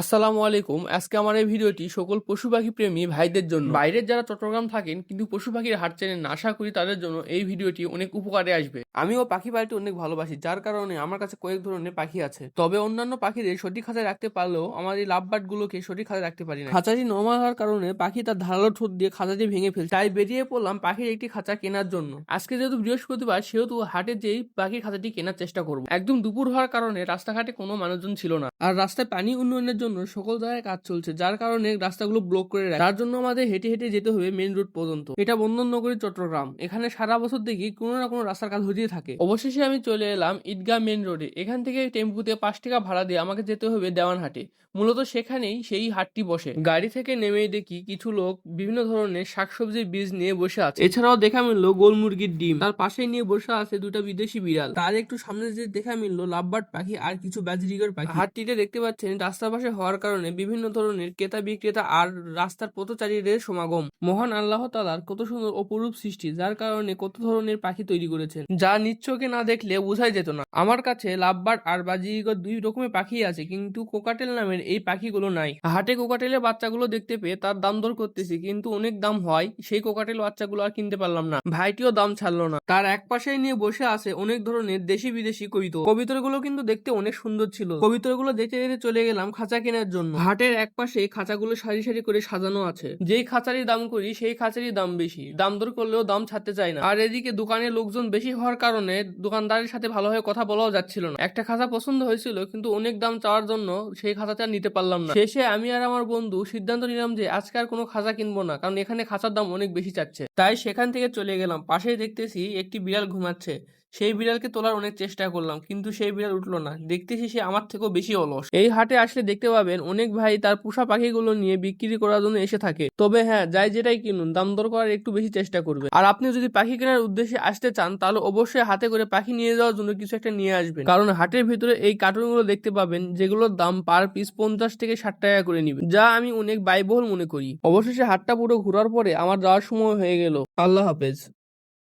আসসালামু আলাইকুম। আজকে আমার এই ভিডিওটি সকল পশু পাখি প্রেমী ভাইদের জন্য। বাইরের যারা চট্টগ্রাম থাকেন কিন্তু পশু পাখির হাট চেনেন না, আশা করি তাদের জন্য এই ভিডিওটি অনেক উপকারে আসবে। আমিও পাখি পালতে অনেক ভালোবাসি, যার কারণে আমার কাছে কয়েক ধরনের পাখি আছে। তবে অন্যান্য পাখিদের সঠিক খাঁচায় রাখতে পারলেও আমার এই লাভবার্ড গুলোকে সঠিক খাঁচায় রাখতে পারি না খাঁচাটি নর্মাল হওয়ার কারণে পাখি তার ধারালো ঠোঁট দিয়ে খাঁচাটি ভেঙে ফেলছে, তাই বেরিয়ে পড়লাম পাখির একটি খাঁচা কেনার জন্য। আজকে যেহেতু বৃহস্পতিবার, সেহেতু হাটে যেই পাখির খাঁচাটি কেনার চেষ্টা করব। একদম দুপুর হওয়ার কারণে রাস্তাঘাটে কোনো মানুষজন ছিল না। আর রাস্তায় পানি উন্নয়নের জন্য সকল জায়গায় কাজ চলছে, যার কারণে রাস্তাগুলো ব্লক করে রাখে। তার জন্য আমাদের হেঁটে হেঁটে যেতে হবে মেন রোড পর্যন্ত। এটা বন্ধন নগরী চট্টগ্রাম। এখানে সারা বছর দেখি কোনো না কোনো রাস্তার কাজ হতেই থাকে। অবশেষে আমি চলে এলাম ঈদগাহ মেন রোডে এখান থেকে টেম্পুতে পাঁচ টাকা ভাড়া দিয়ে আমাকে যেতে হবে দেওয়ানহাটে। মূলত সেখানেই সেই হাটটি বসে। গাড়ি থেকে নেমেই দেখি কিছু লোক বিভিন্ন ধরনের শাকসবজির বীজ নিয়ে বসে আছে। এছাড়াও দেখা মিললো গোল মুরগির ডিম। তার পাশেই নিয়ে বসে আছে দুটো বিদেশি বিড়াল। তার একটু সামনে যে দেখা মিললো লাভবার্ড পাখি আর কিছু বাজরিগর পাখি। হাটটিতে দেখতে পাচ্ছেন রাস্তার পাশে হওয়ার কারণে বিভিন্ন ধরনের ক্রেতা বিক্রেতা আর রাস্তার পথচারীদের সমাগম। মহান আল্লাহ তালার কত সুন্দর অপরূপ সৃষ্টি, যার কারণে কত ধরনের পাখি তৈরি করেছেন, যা নিচ্ছকে না দেখলে বোঝাই যেত না। আমার কাছে লাভবার্ড আর বাজিগর দুই রকমের পাখি আছে, কিন্তু কোকাটেল নামের এই পাখিগুলো নাই। হাটে কোকাটেলের বাচ্চাগুলো দেখতে পেয়ে তার দাম দর করতেছি, কিন্তু অনেক দাম হয়, সেই কোকাটেল বাচ্চাগুলো আর কিনতে পারলাম না। ভাইটিও দাম ছাড়লো না। তার এক পাশেই নিয়ে বসে আছে অনেক ধরনের দেশি বিদেশি কবিতর কবিতরগুলো কিন্তু দেখতে অনেক সুন্দর ছিল। কবিতরগুলো দেখতে দেখতে চলে গেলাম খাঁচা কেনার জন্য। হাটের এক পাশে খাঁচাগুলো সারি সারি করে সাজানো আছে। যেই খাঁচারই দাম করি, সেই খাঁচারই দাম বেশি। দাম দর করলেও দাম ছাড়তে চায় না। আর এদিকে দোকানে লোকজন বেশি হওয়ার কারণে দোকানদারের সাথে ভালোভাবে কথা বলাও যাচ্ছিল না। একটা খাঁচা পছন্দ হয়েছিল, কিন্তু অনেক দাম চাওয়ার জন্য সেই খাঁচাটা নিতে পারলাম না। শেষে আমি আর আমার বন্ধু সিদ্ধান্ত নিলাম যে, আজকে আর কোনো খাঁচা কিনবো না, কারণ এখানে খাঁচার দাম অনেক বেশি চাচ্ছে। তাই সেখান থেকে চলে গেলাম। পাশেই দেখতেছি একটি বিড়াল ঘুমাচ্ছে। সেই বিড়ালকে তোলার অনেক চেষ্টা করলাম, কিন্তু সেই বিড়াল উঠল না। দেখতেছি সে আমার থেকেও বেশি অলস। এই হাটে আসলে দেখতে পাবেন, অনেক ভাই তার পোষা পাখিগুলো নিয়ে বিক্রি করার জন্য এসে থাকে। তবে হ্যাঁ যাই যেটাই কিনুন, দাম দর করার একটু বেশি চেষ্টা করবে আর আপনি যদি পাখি কেনার উদ্দেশ্যে আসতে চান, তাহলে অবশ্যই হাতে করে পাখি নিয়ে যাওয়ার জন্য কিছু একটা নিয়ে আসবেন। কারণ হাটের ভিতরে এই কার্টুনগুলো দেখতে পাবেন, যেগুলোর দাম পার পিস পঞ্চাশ থেকে ষাট টাকা করে নিবে যা আমি অনেক ব্যয়বহুল মনে করি। অবশেষে হাটটা পুরো ঘোরার পরে আমার যাওয়ার সময় হয়ে গেল। আল্লাহ হাফেজ।